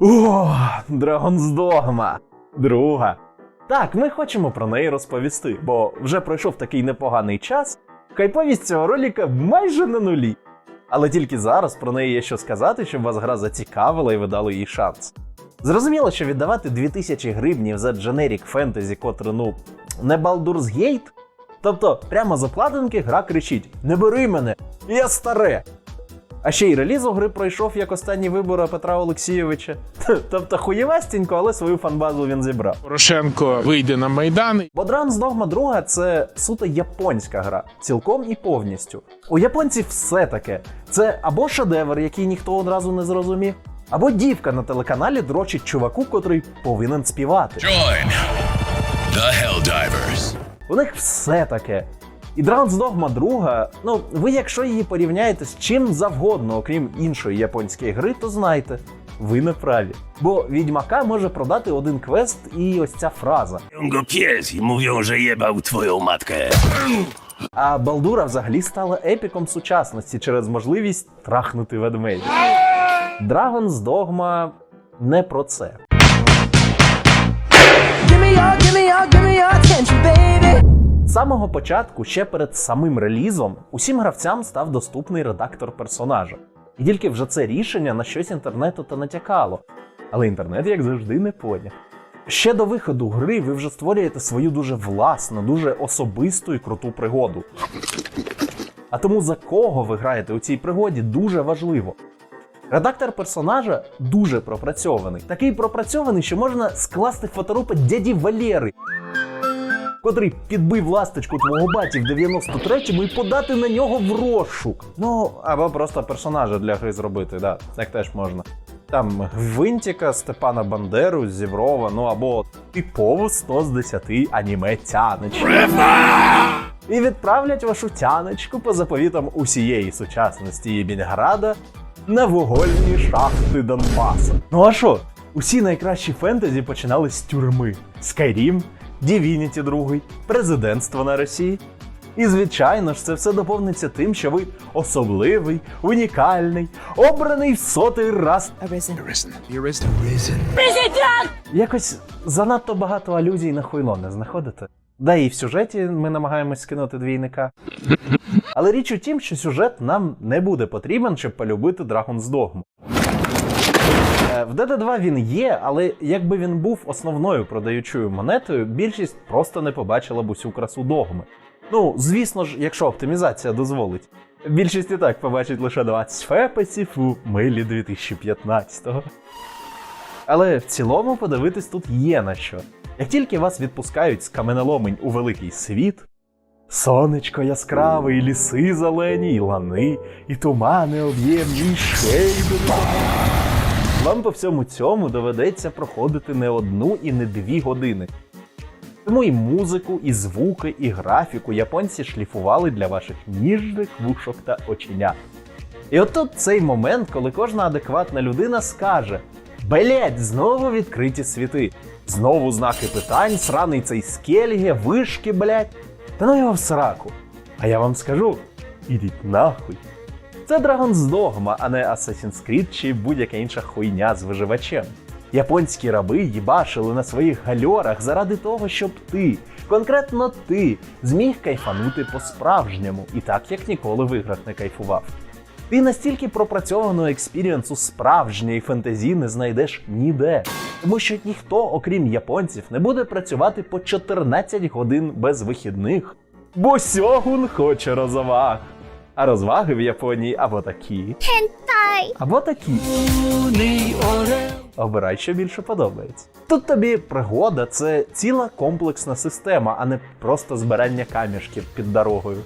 О, Dragon's Dogma. Друга. Так, ми хочемо про неї розповісти, бо вже пройшов такий непоганий час, кайповість цього роліка майже на нулі. Але тільки зараз про неї є що сказати, щоб вас гра зацікавила і ви дали їй шанс. Зрозуміло, що віддавати 2000 гривнів за дженерік фентезі, котре, ну, не Baldur's Gate. Тобто, прямо з обкладинки гра кричить: Не бери мене, я старе. А ще й реліз у гри пройшов як останні вибори Петра Олексійовича. Тобто хуєвастенько, але свою фанбазу він зібрав. Порошенко вийде на майдан. Бо Dragon's Dogma 2 це суто японська гра, цілком і повністю. У японців все таке. Це або шедевр, який ніхто одразу не зрозумів, або дівка на телеканалі дрочить чуваку, котрий повинен співати. Join the Helldivers. У них все таке. І Dragon's Dogma 2, ну, ви якщо її порівняєте з чим завгодно, окрім іншої японської гри, то знайте, ви не праві. Бо відьмака може продати один квест і ось ця фраза. Mówią, że jebał twoją matkę. А Балдура взагалі стала епіком сучасності через можливість трахнути ведмедя. Dragon's Dogma не про це. Give me your, give me your, give me your attention, baby. З самого початку, ще перед самим релізом, усім гравцям став доступний редактор персонажа. І тільки вже це рішення на щось інтернету та натякало. Але інтернет, як завжди, не поняв. Ще до виходу гри ви вже створюєте свою дуже власну, дуже особисту і круту пригоду. А тому за кого ви граєте у цій пригоді дуже важливо. Редактор персонажа дуже пропрацьований. Такий пропрацьований, що можна скласти фоторупи дяді Валєри, котрий підбив ласточку твого баті в 93-му і подати на нього в розшук. Ну, або просто персонажа для гри зробити, да, так теж можна. Там Гвинтіка, Степана Бандеру, Зіврова, ну або типово 100 з 10 аніме тянечку. І відправлять вашу тянечку по заповітам усієї сучасності Єбінграда на вугольні шахти Донбаса. Ну а що? Усі найкращі фентезі починали з тюрми: Skyrim, Divinity 2, президентство на Росії. І звичайно ж, це все доповниться тим, що ви особливий, унікальний, обраний в сотий раз. Якось занадто багато алюзій на хуйло не знаходите. Да і в сюжеті ми намагаємось скинути двійника. Але річ у тім, що сюжет нам не буде потрібен, щоб полюбити Dragon's Dogma. Е, В DD2 він є, але якби він був основною продаючою монетою, більшість просто не побачила б усю красу догми. Ну, звісно ж, якщо оптимізація дозволить. Більшість і так побачить лише 20 фепесів у милі 2015-го. Але в цілому подивитись тут є на що. Як тільки вас відпускають з каменоломень у великий світ, сонечко яскраве, і ліси зелені, і лани, і тумани об'ємні, і шейди. Вам по всьому цьому доведеться проходити не одну і не дві години. Тому і музику, і звуки, і графіку японці шліфували для ваших ніжних вушок та оченят. І от тут цей момент, коли кожна адекватна людина скаже: Блять, знову відкриті світи, знову знаки питань, сраний цей скельге, вишки, блять. Та ну його в сраку. А я вам скажу: ідіть нахуй. Це Dragon's Dogma, а не Assassin's Creed чи будь-яка інша хуйня з виживачем. Японські раби їбашили на своїх гальорах заради того, щоб ти, конкретно ти, зміг кайфанути по-справжньому, і так як ніколи в іграх не кайфував. Ти настільки пропрацьованого експірієнсу справжньої фентезі не знайдеш ніде, тому що ніхто, окрім японців, не буде працювати по 14 годин без вихідних. Бо сьогун хоче розваг. А розваги в Японії або такі. Або такі. Обирай, що більше подобається. Тут тобі пригода це ціла комплексна система, а не просто збирання камішків під дорогою.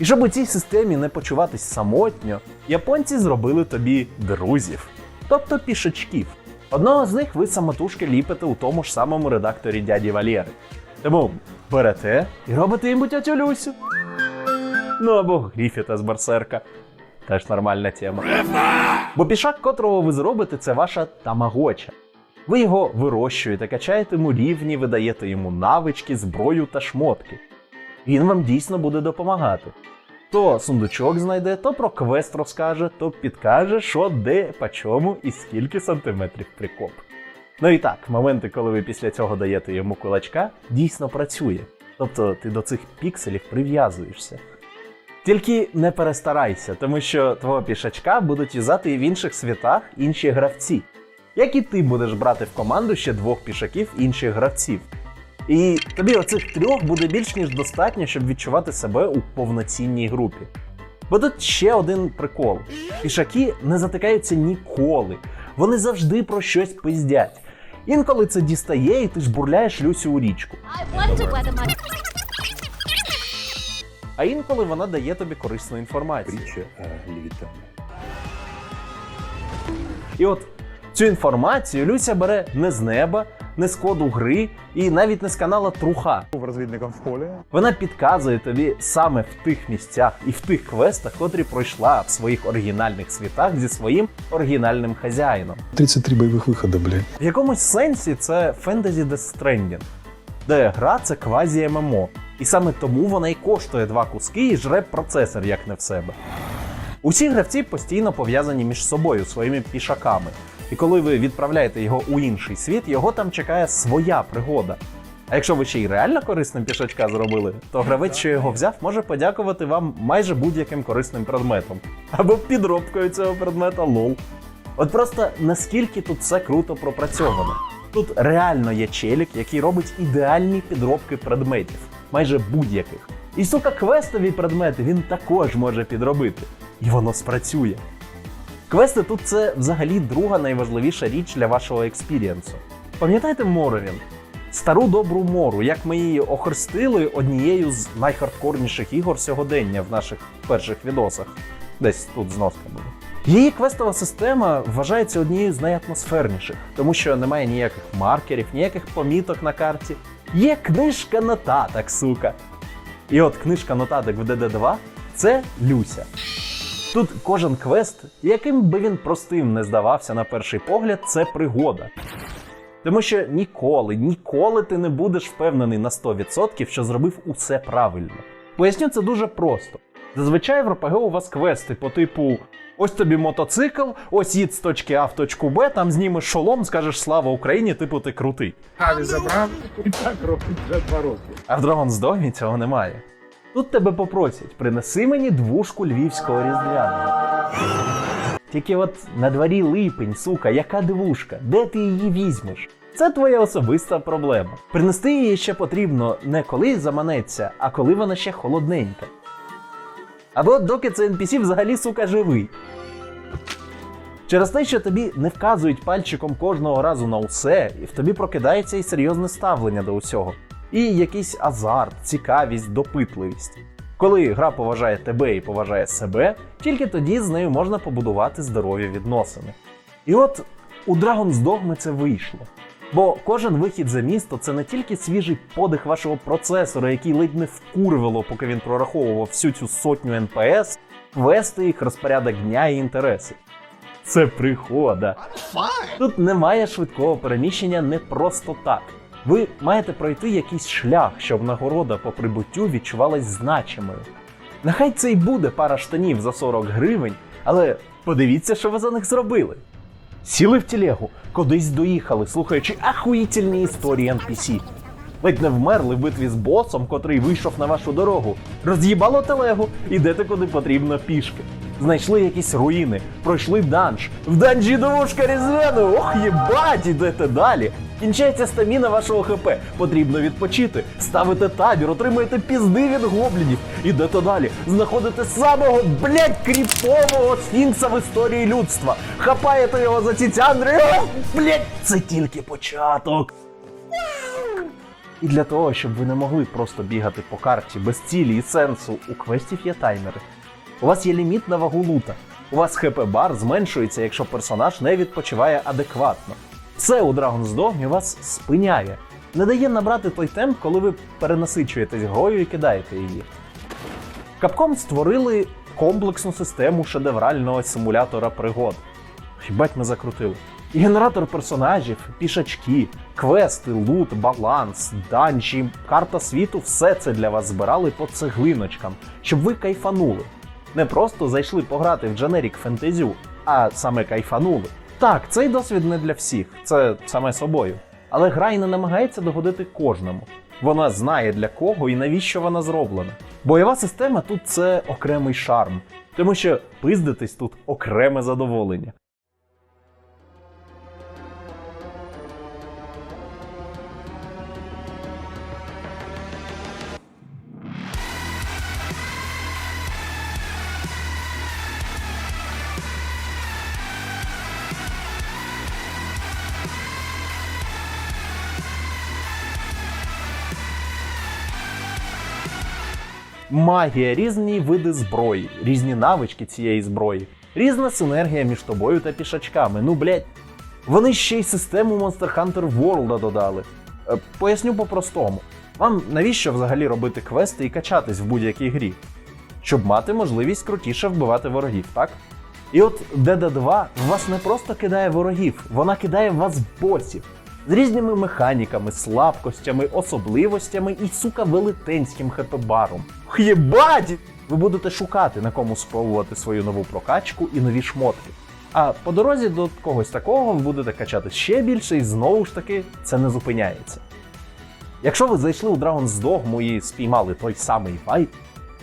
І щоб у цій системі не почуватись самотньо, японці зробили тобі друзів, тобто пішачків. Одного з них ви самотужки ліпите у тому ж самому редакторі дяді Валєри. Тому берете і робите йому тятю Люсю. Ну або Гріфіта з Берсерка. Теж нормальна тема. Бо пішак, котрого ви зробите, це ваша тамагоча. Ви його вирощуєте, качаєте йому рівні, видаєте йому навички, зброю та шмотки. Він вам дійсно буде допомагати. То сундучок знайде, то про квест розкаже, то підкаже, що де, по чому і скільки сантиметрів прикоп. Ну і так, моменти, коли ви після цього даєте йому кулачка, дійсно працює. Тобто ти до цих пікселів прив'язуєшся. Тільки не перестарайся, тому що твого пішачка будуть юзати і в інших світах інші гравці. Як і ти будеш брати в команду ще двох пішаків інших гравців. І тобі оцих трьох буде більш ніж достатньо, щоб відчувати себе у повноцінній групі. Бо тут ще один прикол: пішаки не затикаються ніколи, вони завжди про щось пиздять. Інколи це дістає, і ти ж бурляєш Люсю у річку. I whether my А інколи вона дає тобі корисну інформацію. І от цю інформацію Люся бере не з неба, не з коду гри і навіть не з канала Труха. був розвідником в полі. Вона підказує тобі саме в тих місцях і в тих квестах, котрі пройшла в своїх оригінальних світах зі своїм оригінальним хазяїном. 33 бойових виходи, блядь. В якомусь сенсі це Fantasy Death Stranding, де гра це квазі ММО. І саме тому вона й коштує два куски і жре процесор як не в себе. Усі гравці постійно пов'язані між собою своїми пішаками. І коли ви відправляєте його у інший світ, його там чекає своя пригода. А якщо ви ще й реально корисним пішачка зробили, то гравець, що його взяв, може подякувати вам майже будь-яким корисним предметом. Або підробкою цього предмета лол. От просто наскільки тут все круто пропрацьовано. Тут реально є челік, який робить ідеальні підробки предметів, майже будь-яких. І сука, квестові предмети він також може підробити. І воно спрацює. Квести тут це взагалі друга найважливіша річ для вашого експірієнсу. Пам'ятаєте Моровін? Стару добру мору, як ми її охрестили однією з найхардкорніших ігор сьогодення в наших перших відосах. Десь тут зноска буде. Її квестова система вважається однією з найатмосферніших, тому що немає ніяких маркерів, ніяких поміток на карті. Є книжка нотаток, сука. І от книжка нотаток в ДД2 це Люся. Тут кожен квест, яким би він простим не здавався на перший погляд, це пригода. Тому що ніколи, ніколи ти не будеш впевнений на 100%, що зробив усе правильно. Поясню це дуже просто. Зазвичай в РПГ у вас квести по типу: ось тобі мотоцикл, ось їдь з точки А в точку Б, там знімеш шолом, скажеш слава Україні, типу ти крутий. Хаві забрав і так робить вже два роки. А в Dragon's Dogma цього немає. Тут тебе попросять, принеси мені двушку львівського різдвяного. Тільки от на дворі липень, сука, яка двушка? Де ти її візьмеш? Це твоя особиста проблема. Принести її ще потрібно не коли заманеться, а коли вона ще холодненька. Або доки це NPC взагалі, сука, живий. Через те, що тобі не вказують пальчиком кожного разу на усе, і в тобі прокидається і серйозне ставлення до усього. І якийсь азарт, цікавість, допитливість. Коли гра поважає тебе і поважає себе, тільки тоді з нею можна побудувати здорові відносини. І от у Dragon's Dogma це вийшло. Бо кожен вихід за місто це не тільки свіжий подих вашого процесора, який ледь не вкурвило, поки він прораховував всю цю сотню НПС, квести їх, розпорядок дня і інтереси. Це пригода. Тут немає швидкого переміщення не просто так. Ви маєте пройти якийсь шлях, щоб нагорода по прибуттю відчувалась значимою. Нехай це й буде пара штанів за 40 гривень, але подивіться, що ви за них зробили. Сіли в тілегу, кудись доїхали, слухаючи ахуїтельні історії NPC. Ледь не вмерли в битві з босом, котрий вийшов на вашу дорогу. Роз'їбало телегу, ідете куди потрібно пішки. Знайшли якісь руїни, пройшли данж. В данжі довушка різдвяна, ох єбать, ідете далі. Кінчається стаміна вашого ХП, потрібно відпочити, ставите табір, отримуєте пізди від гоблінів, ідете далі, знаходите самого, блять, кріпового сфінкса в історії людства, хапаєте його за ці цяндри, ох, блять, це тільки початок. І для того, щоб ви не могли просто бігати по карті без цілі і сенсу, у квестів є таймери. У вас є ліміт на вагу лута. У вас хп-бар зменшується, якщо персонаж не відпочиває адекватно. Все у Dragon's Dogma вас спиняє, не дає набрати той темп, коли ви перенасичуєтесь грою і кидаєте її. Capcom створили комплексну систему шедеврального симулятора пригод. Хібать ми закрутили. І генератор персонажів, пішачки, квести, лут, баланс, данжі, карта світу все це для вас збирали по цеглиночкам, щоб ви кайфанули. Не просто зайшли пограти в Generic Fantasy, а саме кайфанули. Так, цей досвід не для всіх, це саме собою. Але гра й не намагається догодити кожному. Вона знає для кого і навіщо вона зроблена. Бойова система тут це окремий шарм, тому що пиздитись тут окреме задоволення. Магія, різні види зброї, різні навички цієї зброї, різна синергія між тобою та пішачками. Ну блять, вони ще й систему Monster Hunter World додали. Е, Поясню по-простому. Вам навіщо взагалі робити квести і качатись в будь-якій грі? Щоб мати можливість крутіше вбивати ворогів, так? І от DD2 вас не просто кидає ворогів, вона кидає вас босів з різними механіками, слабкостями, особливостями і, сука, велетенським хп-баром. Ви будете шукати на кому спробувати свою нову прокачку і нові шмотки. А по дорозі до когось такого ви будете качати ще більше, і знову ж таки це не зупиняється. Якщо ви зайшли у Dragon's Dogma і спіймали той самий вайп,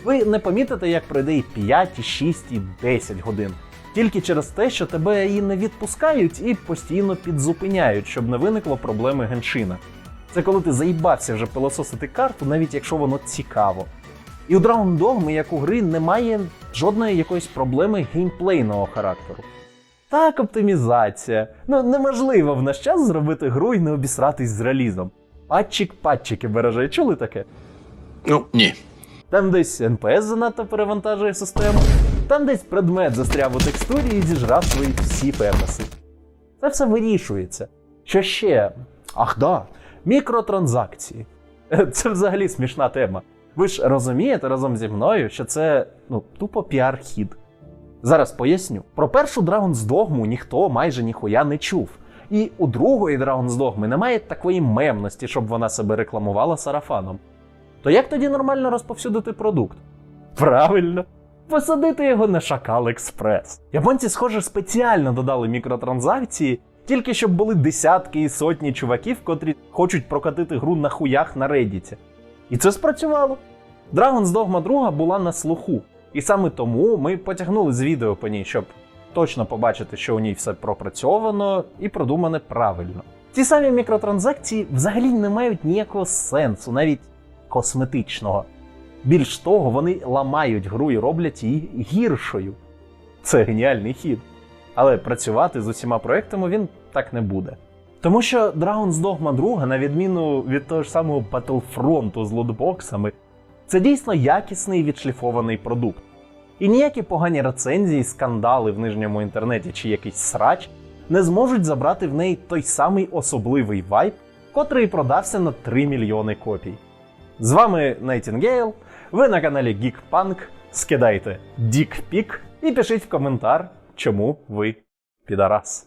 ви не помітите, як пройде і 5, і 6, і 10 годин. Тільки через те, що тебе і не відпускають і постійно підзупиняють, щоб не виникло проблеми геншина. Це коли ти заїбався вже пилососити карту, навіть якщо воно цікаво. І у Dragon Dogma, як у гри, немає жодної якоїсь проблеми геймплейного характеру. Так, оптимізація. Ну неможливо в наш час зробити гру і не обісратись з релізом. Патчик патчики береже, чули таке? Ну, ні. Там десь NPS занадто перевантажує систему, там десь предмет застряв у текстурі і зіжрав свої всі пепеси. Це все вирішується. Що ще? Ах да, мікротранзакції. Це взагалі смішна тема. Ви ж розумієте разом зі мною, що це ну, тупо піар-хід. Зараз поясню. Про першу Dragon's Dogma ніхто майже ніхуя не чув. І у другої Dragon's Dogma немає такої мемності, щоб вона себе рекламувала сарафаном. То як тоді нормально розповсюдити продукт? Правильно, посадити його на Шакал Експрес. Японці, схоже, спеціально додали мікротранзакції, тільки щоб були десятки і сотні чуваків, котрі хочуть прокатити гру на хуях на Reddit. І це спрацювало. Dragon's Dogma 2 була на слуху, і саме тому ми потягнули з відео по ній, щоб точно побачити, що у ній все пропрацьовано і продумане правильно. Ці самі мікротранзакції взагалі не мають ніякого сенсу, навіть косметичного. Більш того, вони ламають гру і роблять її гіршою. Це геніальний хід. Але працювати з усіма проектами він так не буде. Тому що Dragon's Dogma 2, на відміну від того ж самого Battlefront з лутбоксами, це дійсно якісний відшліфований продукт. І ніякі погані рецензії, скандали в нижньому інтернеті чи якийсь срач не зможуть забрати в неї той самий особливий вайб, котрий продався на 3 мільйони копій. З вами Nightingale, ви на каналі GeekPunk. Скидайте дікпік і пишіть в коментар, чому ви підарас.